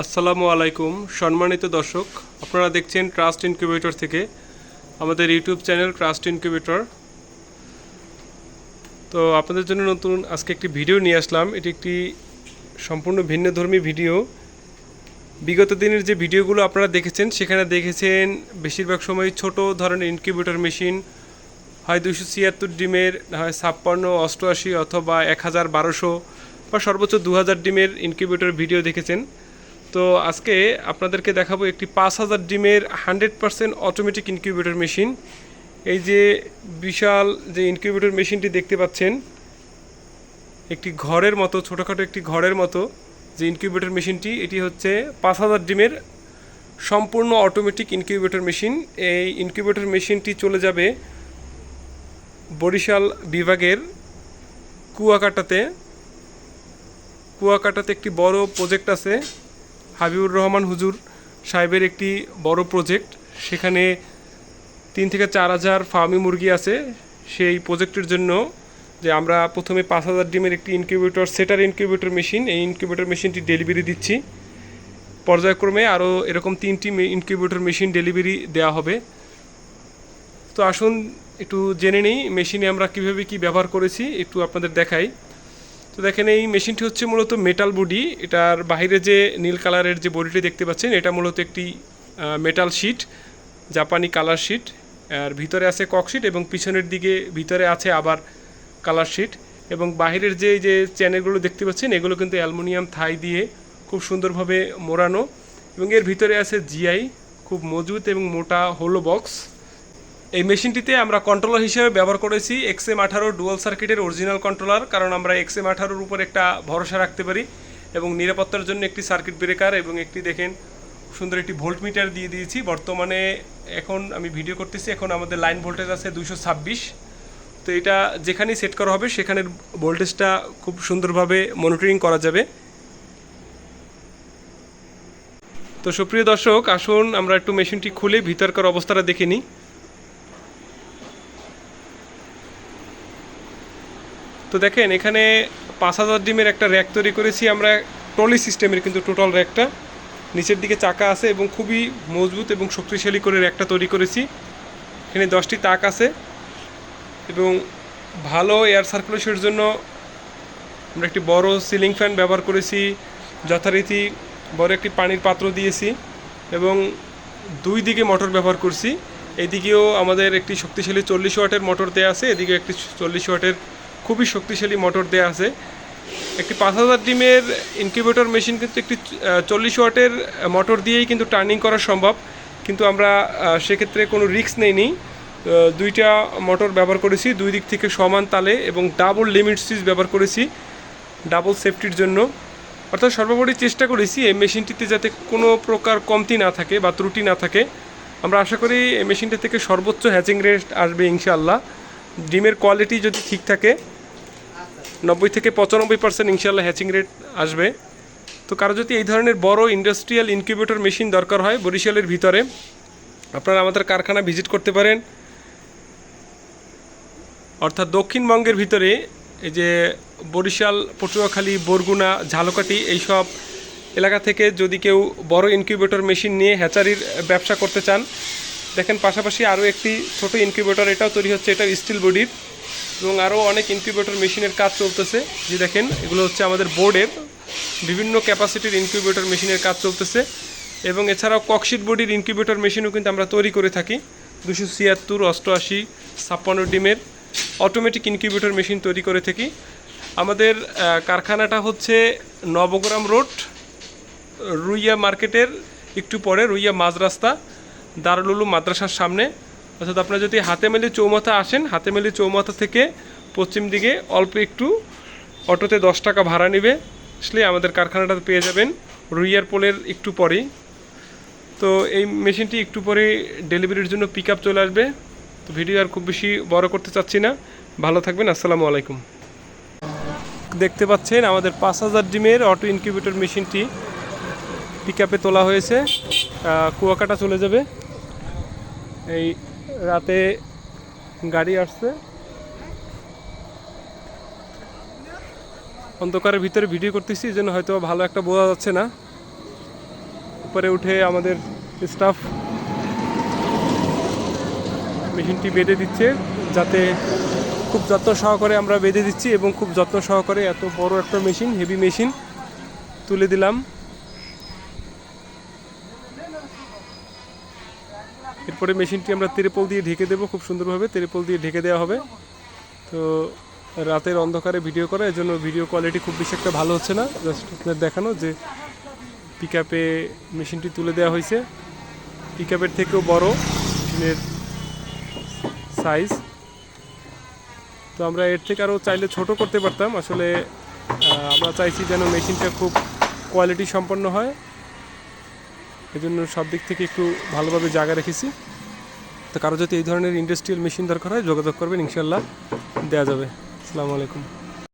আসসালামু আলাইকুম, সম্মানিত দর্শক। আপনারা দেখছেন ট্রাস্ট ইনকিউবেটর থেকে আমাদের ইউটিউব চ্যানেল ট্রাস্ট ইনকিউবেটর তো আপনাদের জন্য নতুন আজকে একটি ভিডিও নিয়ে আসলাম। এটি একটি সম্পূর্ণ ভিন্নধর্মী ভিডিও। বিগত দিনের যে ভিডিওগুলো আপনারা দেখেছেন, সেখানে দেখেছেন বেশিরভাগ সময় ছোট ধরনের ইনকিউবেটর মেশিন হয় দুশো ছিয়াত্তর ডিমের না হয় ছাপ্পান্ন, অষ্টআশি অথবা এক হাজার বারোশো বা সর্বোচ্চ দু হাজার ডিমের ইনকিউবেটর ভিডিও দেখেছেন। তো আজকে আপনাদেরকে দেখাবো একটি পাঁচ হাজার ডিমের hundred percent automatic incubator machine এই যে বিশাল যে ইনকিউবেটর মেশিনটি দেখতে পাচ্ছেন, একটি ঘরের মতো, ছোটোখাটো একটি ঘরের মতো যে ইনকিউবেটর মেশিনটি এটি হচ্ছে পাঁচ হাজার ডিমের সম্পূর্ণ অটোমেটিক ইনকিউবেটর মেশিন এই ইনকিউবেটর মেশিনটি চলে যাবে বরিশাল বিভাগের কুয়াকাটাতে। কুয়াকাটাতে একটি বড় প্রজেক্ট আছে হাবিবুর রহমান হুজুর সাহেবের একটি বড় প্রজেক্ট সেখানে তিন থেকে চার হাজার ফার্মি মুরগি আছে। সেই প্রজেক্টের জন্য যে আমরা প্রথমে পাঁচ হাজার ডিমের একটি ইনকিউবেটর সেটার ইনকিউবেটর মেশিন এই ইনকিউবেটর মেশিনটি ডেলিভারি দিচ্ছি। পর্যায়ক্রমে আরও এরকম তিনটি ইনকিউবেটর মেশিন ডেলিভারি দেওয়া হবে। তো আসুন একটু জেনে নিই মেশিনে আমরা কীভাবে কি ব্যবহার করেছি, একটু আপনাদের দেখাই। তো দেখেন, এই মেশিনটি হচ্ছে মূলত মেটাল বডি এটার বাইরে যে নীল কালারের যে বডিটি দেখতে পাচ্ছেন, এটা মূলত একটি মেটাল শিট জাপানি কালার শিট আর ভিতরে আছে ককশিট এবং পিছনের দিকে, ভিতরে আছে আবার কালার শিট এবং বাহিরের যে যে চ্যানেলগুলো দেখতে পাচ্ছেন, এগুলো কিন্তু অ্যালুমিনিয়াম থাই দিয়ে খুব সুন্দরভাবে মোড়ানো। এবং এর ভিতরে আছে জিআই খুব মজবুত এবং মোটা হোলো বক্স এই মেশিনটিতে আমরা কন্ট্রোলার হিসেবে ব্যবহার করেছি এক্স এম আঠারো ডুয়াল সার্কিটের অরিজিনাল কন্ট্রোলার কারণ আমরা এক্স এম আঠারোর উপর একটা ভরসা রাখতে পারি এবং নিরাপত্তার জন্য একটি সার্কিট ব্রেকার এবং একটি দেখেন সুন্দর একটি ভোল্ট মিটার দিয়ে দিয়েছি। বর্তমানে এখন আমি ভিডিও করতেছি, এখন আমাদের লাইন ভোল্টেজ আছে দুশো ছাব্বিশ। তো এটা যেখানেই সেট করা হবে সেখানের ভোল্টেজটা খুব সুন্দরভাবে মনিটরিং করা যাবে। তো সুপ্রিয় দর্শক, আসুন আমরা একটু মেশিনটি খুলে ভিতরকার অবস্থাটা দেখে নিই। তো দেখেন, এখানে পাঁচ হাজার ডিমের একটা র্যাক তৈরি করেছি আমরা, ট্রলি সিস্টেমের কিন্তু টোটাল র্যাকটা। নিচের দিকে চাকা আছে এবং খুবই মজবুত এবং শক্তিশালী করে র্যাকটা তৈরি করেছি। এখানে দশটি তাক আছে এবং ভালো এয়ার সার্কুলেশনের জন্য আমরা একটি বড় সিলিং ফ্যান ব্যবহার করেছি, যথারীতি বড় একটি পানির পাত্র দিয়েছি এবং দুই দিকে মোটর ব্যবহার করছি। এদিকেও আমাদের একটি শক্তিশালী চল্লিশ ওয়াটের মোটর দেওয়া আছে, এদিকে একটি চল্লিশ ওয়াটের খুবই শক্তিশালী মোটর দেওয়া আছে। একটি পাঁচ হাজার ডিমের ইনকিউবেটর মেশিন কিন্তু একটি চল্লিশ ওয়াটের মোটর দিয়েই কিন্তু টার্নিং করা সম্ভব। কিন্তু আমরা সেক্ষেত্রে কোনো রিস্ক নেইনি। দুইটা মোটর ব্যবহার করেছি, দুই দিক থেকে সমান তালে এবং ডাবল লিমিট সুইচ ব্যবহার করেছি ডাবল সেফটির জন্য। অর্থাৎ সর্বোপরি চেষ্টা করেছি এই মেশিনটিতে যাতে কোনো প্রকার কমতি না থাকে বা ত্রুটি না থাকে। আমরা আশা করি এই মেশিনটা থেকে সর্বোচ্চ হ্যাচিং রেট আসবে ইনশাআল্লাহ। ডিমের কোয়ালিটি যদি ঠিক থাকে, নব্বই থেকে পঁচানব্বই পার্সেন্ট ইনশাল্লাহ হ্যাচিং রেট আসবে। তো কারও যদি এই ধরনের বড় ইন্ডাস্ট্রিয়াল ইনকিউবেটর মেশিন দরকার হয় বরিশালের ভিতরে, আপনারা আমাদের কারখানা ভিজিট করতে পারেন। অর্থাৎ দক্ষিণবঙ্গের ভিতরে এই যে বরিশাল, পটুয়াখালী, বরগুনা, ঝালকাঠি এইসব এলাকা থেকে যদি কেউ বড় ইনকিউবেটর মেশিন নিয়ে হ্যাচারির ব্যবসা করতে চান দেখেন পাশাপাশি আরও একটি ছোট ইনকিউবেটর এটাও তৈরি হচ্ছে এটা স্টিল বডির এবং আরও অনেক ইনকিউবেটর মেশিনের কাজ চলতেছে। যে দেখেন, এগুলো হচ্ছে আমাদের বোর্ডের বিভিন্ন ক্যাপাসিটির ইনকিউবেটর মেশিনের কাজ চলতেছে। এবং এছাড়াও ককশিট বডির ইনকিউবেটর মেশিনও কিন্তু আমরা তৈরি করে থাকি। দুশো ছিয়াত্তর, অষ্টআশি, ছাপ্পান্ন ডিমের অটোমেটিক ইনকিউবেটর মেশিন তৈরি করে থাকি। আমাদের কারখানাটা হচ্ছে নবগ্রাম রোড, রুইয়া মার্কেটের একটু পরে, রুইয়া মাঝ রাস্তা। দারুল উলুম মাদ্রাসার সামনে। অর্থাৎ আপনারা যদি হাতেমেলি চৌমাথা আসেন, হাতেমেলি চৌমাথা থেকে পশ্চিম দিকে অল্প একটু অটোতে দশ টাকা ভাড়া নেবে। আসলে আমাদের কারখানাটা পেয়ে যাবেন রুইয়ার পোলের একটু পরেই। তো এই মেশিনটি একটু পরে ডেলিভারির জন্য পিক চলে আসবে। তো ভিডিও আর খুব বেশি বড় করতে চাচ্ছি না। ভালো থাকবেন, আসসালামু আলাইকুম। দেখতে পাচ্ছেন আমাদের পাঁচ হাজার ডিমের অটো ইনকিউবেটর মেশিনটি পিক তোলা হয়েছে। কুয়াকাটা চলে যাবে। এই রাতে গাড়ি আসছে। অন্ধকারের ভিতরে ভিডিও করতেছি জন্য হয়তো ভালো একটা বোঝা যাচ্ছে না। উপরে উঠে আমাদের স্টাফ মেশিনটি বেঁধে দিচ্ছে, যাতে খুব যত্ন সহকারে আমরা বেঁধে দিচ্ছি এবং খুব যত্ন সহকারে এত বড় একটা মেশিন হেভি মেশিন তুলে দিলাম। এরপরে মেশিনটি আমরা তেরেপল দিয়ে ঢেকে দেবো, খুব সুন্দরভাবে তেরেপল দিয়ে ঢেকে দেওয়া হবে। তো রাতের অন্ধকারে ভিডিও করা এজন্য ভিডিও কোয়ালিটি খুব বেশি একটা ভালো হচ্ছে না। জাস্ট আপনাদের দেখানো যে পিক আপে মেশিনটি তুলে দেওয়া হয়েছে। পিক আপের থেকেও বড় মেশিনের সাইজ। তো আমরা এর থেকে আরও চাইলে ছোট করতে পারতাম। আসলে আমরা চাইছি যেন মেশিনটা খুব কোয়ালিটি সম্পন্ন হয়। এজন্য সব দিক থেকে একটু ভালোভাবে জায়গা রেখেছি। তো কারও যদি এই ধরনের ইন্ডাস্ট্রিয়াল মেশিন দরকার হয়, যোগাযোগ করবেন ইনশাল্লাহ দেওয়া যাবে। আসসালামু আলাইকুম।